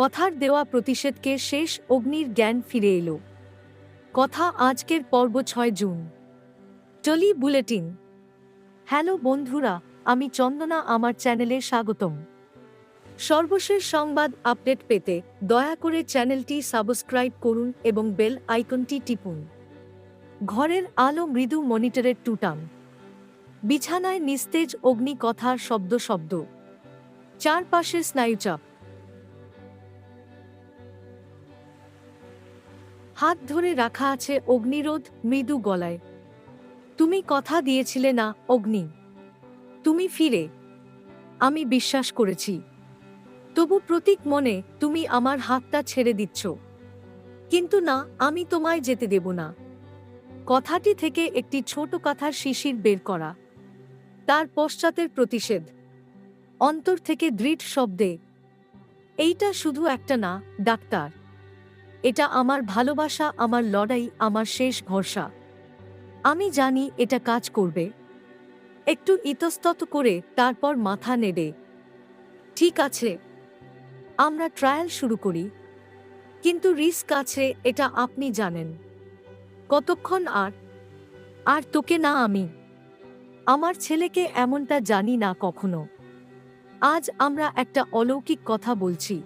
কথার দেওয়া প্রতিষেধকে শেষ অগ্নির জ্ঞান ফিরে এলো। কথা আজকের পর্ব ছয় জুন। Trolley bulletin. হ্যালো বন্ধুরা, আমি চন্দনা, আমার চ্যানেলে স্বাগতম। সর্বশেষ সংবাদ আপডেট পেতে দয়া করে চ্যানেলটি সাবস্ক্রাইব করুন এবং বেল আইকনটি টিপুন। ঘরের আলো মৃদু মনিটরের টুটাম বিছানায় নিস্তেজ অগ্নি কথার শব্দ শব্দ চারপাশে স্নায়ুচাপ। হাত ধরে রাখা আছে অগ্নিরোধ মৃদু গলায়। তুমি কথা দিয়েছিলে না, অগ্নি। তুমি ফিরে। আমি বিশ্বাস করেছি। তবু প্রতীক মনে তুমি আমার হাতটা ছেড়ে দিচ্ছ। কিন্তু না, আমি তোমায় যেতে দেব না। কথাটি থেকে একটি ছোট কথার শিশির বের করা। তার পশ্চাতের প্রতিষেধ অন্তর থেকে দৃঢ় শব্দে, এইটা শুধু একটা না, ডাক্তার। এটা আমার ভালোবাসা, আমার লড়াই, আমার শেষ ভরসা। আমি জানি এটা কাজ করবে। একটু ইতস্তত করে তারপর মাথা নেড়ে, ঠিক আছে, আমরা ট্রায়াল শুরু করি। কিন্তু রিস্ক আছে, এটা আপনি জানেন। কতক্ষণ আর? আর তোকে না আমি। আমার ছেলেকে এমনটা জানি না কখনো। আজ আমরা একটা অলৌকিক কথা বলছি।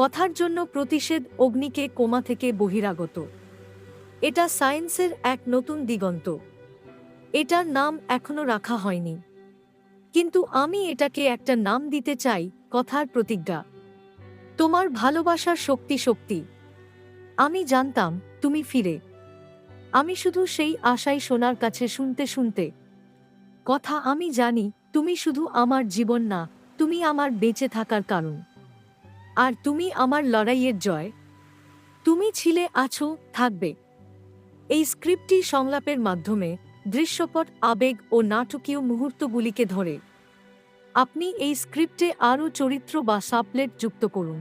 কথার জন্য প্রতিষেধ অগ্নিকে কোমা থেকে বহিরাগত। এটা সায়েন্সের এক নতুন দিগন্ত। এটার নাম এখনও রাখা হয়নি। কিন্তু আমি এটাকে একটা নাম দিতে চাই কথার প্রতিজ্ঞা। তোমার ভালোবাসার শক্তি শক্তি। আমি জানতাম তুমি ফিরে। আমি শুধু সেই আশাই সোনার কাছে শুনতে শুনতে। কথা আমি জানি তুমি শুধু আমার জীবন না, তুমি আমার বেঁচে থাকার কারণ। আর তুমি আমার লড়াইয়ের জয়। তুমি ছিলে, আছো, থাকবে। এই স্ক্রিপ্টটি সংলাপের মাধ্যমে দৃশ্যপট, আবেগ ও নাটকীয় মুহূর্তগুলিকে ধরে। আপনি এই স্ক্রিপ্টে আরও চরিত্র বা সাপলেট যুক্ত করুন।